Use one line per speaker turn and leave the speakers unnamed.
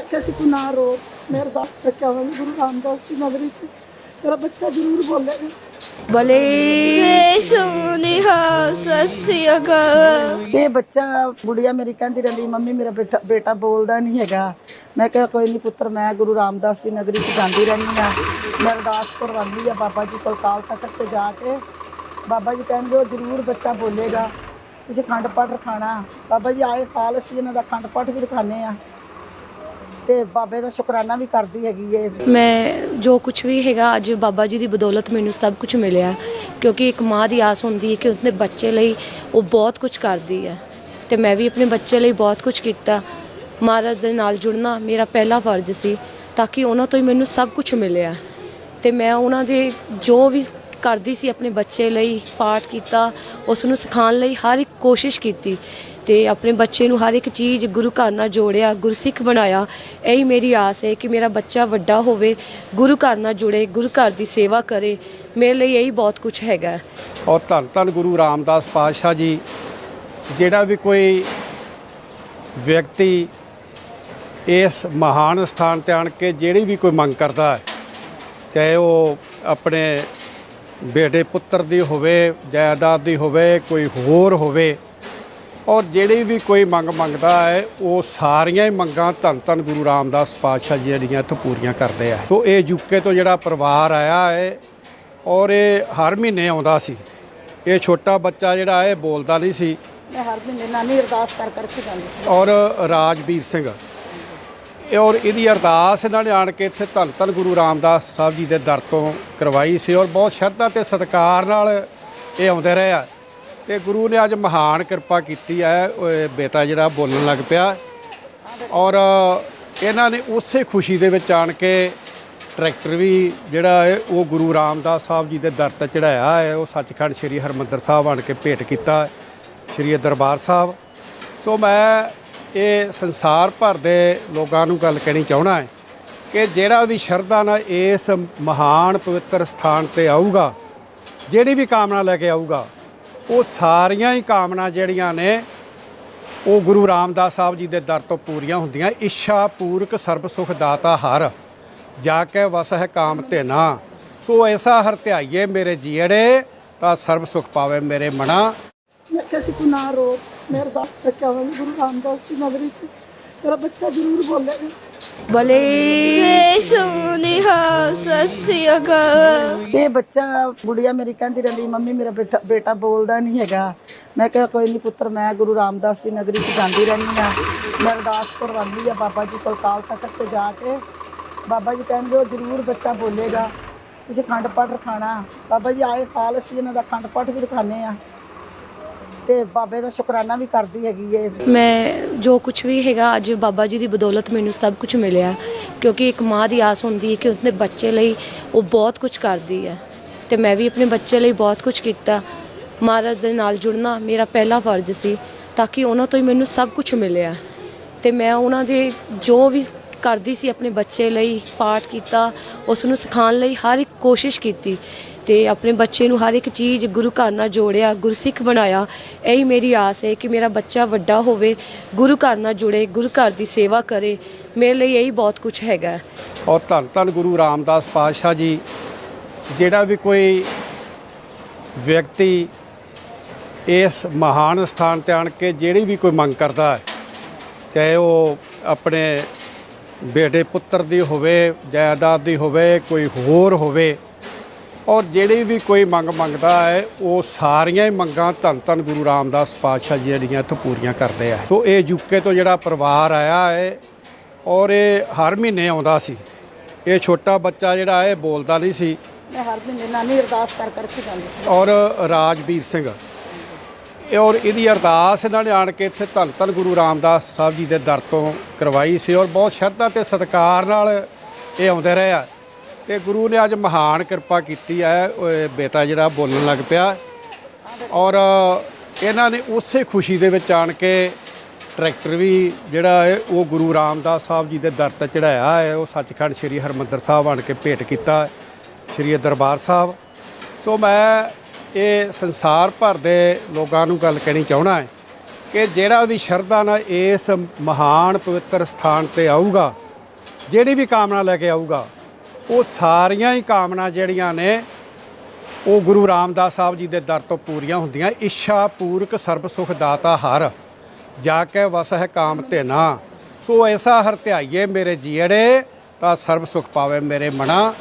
ਮੈਂ ਕਿਹਾ ਸੀ ਤੂੰ ਨਾ ਰੋ ਮੈਂ ਅਰਦਾਸ ਕਰਕੇ ਆਵਾਂਗੀ ਗੁਰੂ ਰਾਮਦਾਸ ਦੀ ਨਗਰੀ ਚ ਤੇਰਾ ਬੱਚਾ ਜ਼ਰੂਰ ਬੋਲੇਗਾ
ਬਲੇ।
ਜੈ ਸੋਨਿਹਾ ਸਤਿ ਸ੍ਰੀ ਅਕਾਲ।
ਇਹ ਬੱਚਾ ਗੁੜੀਆ ਮੇਰੀ ਕਹਿੰਦੀ ਰਹਿੰਦੀ ਮੰਮੀ ਮੇਰਾ ਬੇਟਾ ਬੇਟਾ ਬੋਲਦਾ ਨਹੀਂ ਹੈਗਾ। ਮੈਂ ਕਿਹਾ ਕੋਈ ਨਹੀਂ ਪੁੱਤਰ ਮੈਂ ਗੁਰੂ ਰਾਮਦਾਸ ਦੀ ਨਗਰੀ ਚ ਜਾਂਦੀ ਰਹਿੰਦੀ ਆ ਮੈਂ ਅਰਦਾਸ ਕਰਵਾਉਂਦੀ ਆ ਬਾਬਾ ਜੀ ਕੋਲ ਕਾਲ ਤਖਤ ਤੇ ਜਾ ਕੇ। ਬਾਬਾ ਜੀ ਕਹਿੰਦੇ ਉਹ ਜ਼ਰੂਰ ਬੱਚਾ ਬੋਲੇਗਾ। ਤੁਸੀਂ ਖੰਡ ਪਾਠ ਰਖਾਣਾ ਬਾਬਾ ਜੀ ਆਏ ਸਾਲ ਅਸੀਂ ਇਹਨਾਂ ਦਾ ਖੰਡ ਪਾਠ ਵੀ ਰਖਾਣੇ ਆ ਤੇ ਬਾਬੇ ਦਾ ਸ਼ੁਕਰਾਨਾ ਵੀ ਕਰਦੀ ਹੈਗੀ ਏ।
ਮੈਂ ਜੋ ਕੁਝ ਵੀ ਹੈਗਾ, ਅੱਜ ਬਾਬਾ ਜੀ ਦੀ ਬਦੌਲਤ ਮੈਨੂੰ ਸਭ ਕੁਝ ਮਿਲਿਆ। ਕਿਉਂਕਿ ਇੱਕ ਮਾਂ ਦੀ ਆਸ ਹੁੰਦੀ ਹੈ ਕਿ ਉਸਦੇ ਬੱਚੇ ਲਈ ਉਹ ਬਹੁਤ ਕੁਝ ਕਰਦੀ ਹੈ। ਤੇ ਮੈਂ ਵੀ ਆਪਣੇ ਬੱਚੇ ਲਈ ਬਹੁਤ ਕੁਝ ਕੀਤਾ। ਮਹਾਰਾਜ ਦੇ ਨਾਲ ਜੁੜਨਾ ਮੇਰਾ ਪਹਿਲਾ ਫਰਜ਼ ਸੀ, ਤਾਂ ਕਿ ਉਹਨਾਂ ਤੋਂ ਹੀ ਮੈਨੂੰ ਸਭ ਕੁਝ ਮਿਲਿਆ। ਤੇ ਮੈਂ ਉਹਨਾਂ ਦੇ ਜੋ ਵੀ ਕਰਦੀ ਸੀ, ਆਪਣੇ ਬੱਚੇ ਲਈ ਪਾਠ ਕੀਤਾ, ਉਸ ਨੂੰ ਸਿਖਾਉਣ ਲਈ ਹਰ ਇੱਕ ਕੋਸ਼ਿਸ਼ ਕੀਤੀ। ਤੇ ਆਪਣੇ ਬੱਚੇ ਨੂੰ ਹਰ ਇੱਕ ਚੀਜ਼ ਗੁਰੂ ਘਰ ਨਾਲ ਜੋੜਿਆ, ਗੁਰਸਿੱਖ ਬਣਾਇਆ। ਇਹੀ ਮੇਰੀ ਆਸ ਹੈ ਕਿ ਮੇਰਾ ਬੱਚਾ ਵੱਡਾ ਹੋਵੇ, ਗੁਰੂ ਘਰ ਨਾਲ ਜੁੜੇ, ਗੁਰੂ ਘਰ ਦੀ ਸੇਵਾ ਕਰੇ। ਮੇਰੇ ਲਈ ਇਹੀ ਬਹੁਤ ਕੁਝ ਹੈਗਾ।
ਔਰ ਧੰਨ ਧੰਨ ਗੁਰੂ ਰਾਮਦਾਸ ਪਾਤਸ਼ਾਹ ਜੀ, ਜਿਹੜਾ ਵੀ ਕੋਈ ਵਿਅਕਤੀ ਇਸ ਮਹਾਨ ਸਥਾਨ ਤੇ ਆਣ ਕੇ ਜਿਹੜੀ ਵੀ ਕੋਈ ਮੰਗ ਕਰਦਾ ਹੈ, ਚਾਹੇ ਉਹ ਆਪਣੇ ਬੇਟੇ ਪੁੱਤਰ ਦੀ ਹੋਵੇ, ਜਾਇਦਾਦ ਦੀ ਹੋਵੇ, ਕੋਈ ਹੋਰ ਹੋਵੇ ਔਰ ਜਿਹੜੀ ਵੀ ਕੋਈ ਮੰਗ ਮੰਗਦਾ ਹੈ ਉਹ ਸਾਰੀਆਂ ਹੀ ਮੰਗਾਂ ਧੰਨ ਧੰਨ ਗੁਰੂ ਰਾਮਦਾਸ ਪਾਤਸ਼ਾਹ ਜੀ ਜਿਹੜੀਆਂ ਇੱਥੋਂ ਪੂਰੀਆਂ ਕਰਦੇ ਆ। ਸੋ ਇਹ ਯੂਕੇ ਤੋਂ ਜਿਹੜਾ ਪਰਿਵਾਰ ਆਇਆ ਹੈ ਔਰ ਇਹ ਹਰ ਮਹੀਨੇ ਆਉਂਦਾ ਸੀ। ਇਹ ਛੋਟਾ ਬੱਚਾ ਜਿਹੜਾ ਇਹ ਬੋਲਦਾ ਨਹੀਂ ਸੀ।
ਮੈਂ ਹਰ ਮਹੀਨੇ ਨਾਨੀ ਅਰਦਾਸ ਕਰ ਕਰਕੇ ਜਾਂਦੀ ਸੀ।
ਔਰ ਰਾਜਵੀਰ ਸਿੰਘ। ਇਹ ਔਰ ਇਹਦੀ ਅਰਦਾਸ ਇਹਨਾਂ ਨੇ ਆਣ ਕੇ ਇੱਥੇ ਧੰਨ ਧੰਨ ਗੁਰੂ ਰਾਮਦਾਸ ਸਾਹਿਬ ਜੀ ਦੇ ਦਰ ਤੋਂ ਕਰਵਾਈ ਸੀ। ਔਰ ਬਹੁਤ ਸ਼ਰਧਾ ਤੇ ਸਤਿਕਾਰ ਨਾਲ ਇਹ ਆਉਂਦੇ ਰਹੇ ਆ। ਤੇ ਗੁਰੂ ਨੇ ਅੱਜ ਮਹਾਨ ਕਿਰਪਾ ਕੀਤੀ ਹੈ ਬੇਟਾ ਜਿਹੜਾ ਬੋਲਣ ਲੱਗ ਪਿਆ। ਔਰ ਇਹਨਾਂ ਨੇ ਉਸੇ ਖੁਸ਼ੀ ਦੇ ਵਿੱਚ ਆਣ ਕੇ ਟਰੈਕਟਰ ਵੀ ਜਿਹੜਾ ਹੈ, ਉਹ ਗੁਰੂ ਰਾਮਦਾਸ ਸਾਹਿਬ ਜੀ ਦੇ ਦਰ ਤੇ ਚੜਾਇਆ ਹੈ। ਉਹ ਸੱਚਖੰਡ ਸ੍ਰੀ ਹਰਮੰਦਰ ਸਾਹਿਬ ਆਣ ਕੇ ਭੇਟ ਕੀਤਾ ਸ੍ਰੀ ਦਰਬਾਰ ਸਾਹਿਬ। ਸੋ ਮੈਂ ਇਹ ਸੰਸਾਰ ਭਰ ਦੇ ਲੋਕਾਂ ਨੂੰ ਗੱਲ ਕਹਿਣੀ ਚਾਹਣਾ ਹੈ ਕਿ ਜਿਹੜਾ ਵੀ ਸ਼ਰਧਾ ਨਾਲ ਇਸ ਮਹਾਨ ਪਵਿੱਤਰ ਸਥਾਨ ਤੇ ਆਊਗਾ, ਜਿਹੜੀ ਵੀ ਕਾਮਨਾ ਲੈ ਕੇ ਆਊਗਾ ਉਹ ਸਾਰੀਆਂ ਹੀ ਕਾਮਨਾ ਜਿਹੜੀਆਂ ਨੇ, ਉਹ ਗੁਰੂ ਰਾਮਦਾਸ ਸਾਹਿਬ ਜੀ ਦੇ ਦਰ ਤੋਂ ਪੂਰੀਆਂ ਹੁੰਦੀਆਂ। ਇੱਛਾ ਪੂਰਕ ਸਰਬ ਸੁਖ ਦਾਤਾ ਹਰ, ਜਾ ਕੇ ਵਸ ਹੈ ਕਾਮ ਤੇ ਨਾ ਸੋ ਐਸਾ ਹਰ ਧਿਆਈਏ ਮੇਰੇ ਜੀੜੇ, ਤਾਂ ਸਰਬ ਸੁਖ ਪਾਵੇ ਮੇਰੇ ਮਨਾ
ਮੈਂ ਕਿਹਾ ਨਾ ਰੋ ਮੇਰੇ ਅਰਦਾਸ ਕਰਕੇ ਆਵਾਂਗੀ ਗੁਰੂ ਰਾਮਦਾਸ ਦੀ ਨਗਰੀ ਚ। ਤੇਰਾ ਬੱਚਾ ਜ਼ਰੂਰ ਬੋਲੇਗਾ
ਬਲੇ।
ਇਹ ਬੱਚਾ ਗੁੜੀਆ ਮੇਰੀ ਕਹਿੰਦੀ ਰਹਿੰਦੀ ਮੰਮੀ ਮੇਰਾ ਬੇਟਾ ਬੇਟਾ ਬੋਲਦਾ ਨਹੀਂ ਹੈਗਾ। ਮੈਂ ਕਿਹਾ ਕੋਈ ਨਹੀਂ ਪੁੱਤਰ ਮੈਂ ਗੁਰੂ ਰਾਮਦਾਸ ਦੀ ਨਗਰੀ ਚ ਜਾਂਦੀ ਰਹਿੰਦੀ ਆ ਮੈਂ ਅਰਦਾਸ ਕਰਵਾਉਂਦੀ ਆ ਬਾਬਾ ਜੀ ਕੋਲ ਕਾਲ ਤਖਤ ਤੇ ਜਾ ਕੇ। ਬਾਬਾ ਜੀ ਕਹਿੰਦੇ ਉਹ ਜ਼ਰੂਰ ਬੱਚਾ ਬੋਲੇਗਾ। ਤੁਸੀਂ ਖੰਡ ਪਾਠ ਰਖਾਣਾ ਬਾਬਾ ਜੀ ਆਏ ਸਾਲ ਅਸੀਂ ਇਹਨਾਂ ਦਾ ਖੰਡ ਪਾਠ ਵੀ ਰਖਾਣੇ ਆ ਤੇ ਬਾਬੇ ਦਾ ਸ਼ੁਕਰਾਨਾ ਵੀ ਕਰਦੀ ਹੈਗੀ ਏ।
ਮੈਂ ਜੋ ਕੁਝ ਵੀ ਹੈਗਾ, ਅੱਜ ਬਾਬਾ ਜੀ ਦੀ ਬਦੌਲਤ ਮੈਨੂੰ ਸਭ ਕੁਝ ਮਿਲਿਆ। ਕਿਉਂਕਿ ਇੱਕ ਮਾਂ ਦੀ ਆਸ ਹੁੰਦੀ ਹੈ ਕਿ ਉਸਦੇ ਬੱਚੇ ਲਈ ਉਹ ਬਹੁਤ ਕੁਝ ਕਰਦੀ ਹੈ। ਤੇ ਮੈਂ ਵੀ ਆਪਣੇ ਬੱਚੇ ਲਈ ਬਹੁਤ ਕੁਝ ਕੀਤਾ। ਮਹਾਰਾਜ ਦੇ ਨਾਲ ਜੁੜਨਾ ਮੇਰਾ ਪਹਿਲਾ ਫਰਜ਼ ਸੀ, ਤਾਂ ਕਿ ਉਹਨਾਂ ਤੋਂ ਹੀ ਮੈਨੂੰ ਸਭ ਕੁਝ ਮਿਲਿਆ। ਤੇ ਮੈਂ ਉਹਨਾਂ ਦੇ ਜੋ ਵੀ ਕਰਦੀ ਸੀ, ਆਪਣੇ ਬੱਚੇ ਲਈ ਪਾਠ ਕੀਤਾ, ਉਸ ਨੂੰ ਸਿਖਾਉਣ ਲਈ ਹਰ ਇੱਕ ਕੋਸ਼ਿਸ਼ ਕੀਤੀ। ਤੇ ਆਪਣੇ ਬੱਚੇ ਨੂੰ ਹਰ ਇੱਕ ਚੀਜ਼ ਗੁਰੂ ਘਰ ਨਾਲ ਜੋੜਿਆ, ਗੁਰਸਿੱਖ ਬਣਾਇਆ। ਇਹੀ ਮੇਰੀ ਆਸ ਹੈ ਕਿ ਮੇਰਾ ਬੱਚਾ ਵੱਡਾ ਹੋਵੇ, ਗੁਰੂ ਘਰ ਨਾਲ ਜੁੜੇ, ਗੁਰੂ ਘਰ ਦੀ ਸੇਵਾ ਕਰੇ। ਮੇਰੇ ਲਈ ਇਹੀ ਬਹੁਤ ਕੁਝ ਹੈਗਾ।
ਔਰ ਧੰਨ ਧੰਨ ਗੁਰੂ ਰਾਮਦਾਸ ਪਾਤਸ਼ਾਹ ਜੀ, ਜਿਹੜਾ ਵੀ ਕੋਈ ਵਿਅਕਤੀ ਇਸ ਮਹਾਨ ਸਥਾਨ ਤੇ ਆਣ ਕੇ ਜਿਹੜੀ ਵੀ ਕੋਈ ਮੰਗ ਕਰਦਾ ਹੈ, ਚਾਹੇ ਉਹ ਆਪਣੇ ਬੇਟੇ ਪੁੱਤਰ ਦੀ ਹੋਵੇ, ਜਾਇਦਾਦ ਦੀ ਹੋਵੇ, ਕੋਈ ਹੋਰ ਹੋਵੇ ਔਰ ਜਿਹੜੀ ਵੀ ਕੋਈ ਮੰਗ ਮੰਗਦਾ ਹੈ ਉਹ ਸਾਰੀਆਂ ਹੀ ਮੰਗਾਂ ਧੰਨ ਧੰਨ ਗੁਰੂ ਰਾਮਦਾਸ ਪਾਤਸ਼ਾਹ ਜੀ ਜਿਹੜੀਆਂ ਇੱਥੋਂ ਪੂਰੀਆਂ ਕਰਦੇ ਆ। ਸੋ ਇਹ ਯੂਕੇ ਤੋਂ ਜਿਹੜਾ ਪਰਿਵਾਰ ਆਇਆ ਹੈ ਔਰ ਇਹ ਹਰ ਮਹੀਨੇ ਆਉਂਦਾ ਸੀ। ਇਹ ਛੋਟਾ ਬੱਚਾ ਜਿਹੜਾ ਇਹ ਬੋਲਦਾ ਨਹੀਂ ਸੀ।
ਮੈਂ ਹਰ ਮਹੀਨੇ ਨਾਨੀ ਅਰਦਾਸ ਕਰ ਕਰਕੇ ਜਾਂਦੀ ਸੀ।
ਔਰ ਰਾਜਵੀਰ ਸਿੰਘ। ਇਹ ਔਰ ਇਹਦੀ ਅਰਦਾਸ ਇਹਨਾਂ ਨੇ ਆਣ ਕੇ ਇੱਥੇ ਧੰਨ ਧੰਨ ਗੁਰੂ ਰਾਮਦਾਸ ਸਾਹਿਬ ਜੀ ਦੇ ਦਰ ਤੋਂ ਕਰਵਾਈ ਸੀ। ਔਰ ਬਹੁਤ ਸ਼ਰਧਾ ਤੇ ਸਤਿਕਾਰ ਨਾਲ ਇਹ ਆਉਂਦੇ ਰਹੇ ਆ। ਤੇ ਗੁਰੂ ਨੇ ਅੱਜ ਮਹਾਨ ਕਿਰਪਾ ਕੀਤੀ ਹੈ ਬੇਟਾ ਜਿਹੜਾ ਬੋਲਣ ਲੱਗ ਪਿਆ। ਔਰ ਇਹਨਾਂ ਨੇ ਉਸੇ ਖੁਸ਼ੀ ਦੇ ਵਿੱਚ ਆਣ ਕੇ ਟਰੈਕਟਰ ਵੀ ਜਿਹੜਾ ਹੈ, ਉਹ ਗੁਰੂ ਰਾਮਦਾਸ ਸਾਹਿਬ ਜੀ ਦੇ ਦਰ ਤੇ ਚੜਾਇਆ ਹੈ। ਉਹ ਸੱਚਖੰਡ ਸ੍ਰੀ ਹਰਮੰਦਰ ਸਾਹਿਬ ਆਣ ਕੇ ਭੇਟ ਕੀਤਾ ਸ੍ਰੀ ਦਰਬਾਰ ਸਾਹਿਬ। ਸੋ ਮੈਂ ਇਹ ਸੰਸਾਰ ਭਰ ਦੇ ਲੋਕਾਂ ਨੂੰ ਗੱਲ ਕਹਿਣੀ ਚਾਹਣਾ ਹੈ ਕਿ ਜਿਹੜਾ ਵੀ ਸ਼ਰਧਾ ਨਾਲ ਇਸ ਮਹਾਨ ਪਵਿੱਤਰ ਸਥਾਨ ਤੇ ਆਊਗਾ, ਜਿਹੜੀ ਵੀ ਕਾਮਨਾ ਲੈ ਕੇ ਆਊਗਾ ਉਹ ਸਾਰੀਆਂ ਹੀ ਕਾਮਨਾ ਜਿਹੜੀਆਂ ਨੇ, ਉਹ ਗੁਰੂ ਰਾਮਦਾਸ ਸਾਹਿਬ ਜੀ ਦੇ ਦਰ ਤੋਂ ਪੂਰੀਆਂ ਹੁੰਦੀਆਂ। ਇੱਛਾ ਪੂਰਕ ਸਰਬ ਸੁਖ ਦਾਤਾ ਹਰ, ਜਾ ਕੇ ਵਸ ਹੈ ਕਾਮ ਤੇ ਨਾ ਸੋ ਐਸਾ ਹਰ ਧਿਆਈਏ ਮੇਰੇ ਜੀੜੇ ਤਾਂ ਸਰਬ ਸੁਖ ਪਾਵੇ ਮੇਰੇ ਮਨਾ।